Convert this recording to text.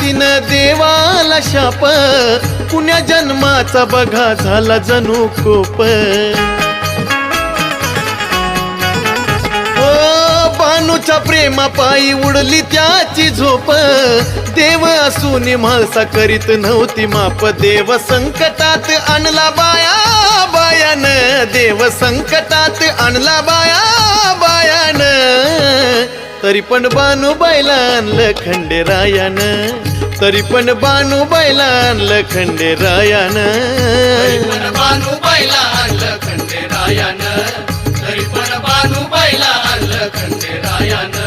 तिनं देवाला शाप. पुण्या जन्माचा बघा झाला जणू कोप. हो, बानूच्या प्रेमा पायी उडली त्याची झोप. देव असून म्हालसा करीत नव्हती माप. देव संकटात आणला बाया बायान. देव संकटात आणला बाया तरी पण बानू बानूबाईला आणलं खंडेरायान तरी पण बानू बानूबाईला आणलं खंडेरायान पण बानू बैला आणलं खंडेरायानं तरी पण बानू बैला आणलं खंडेरायानं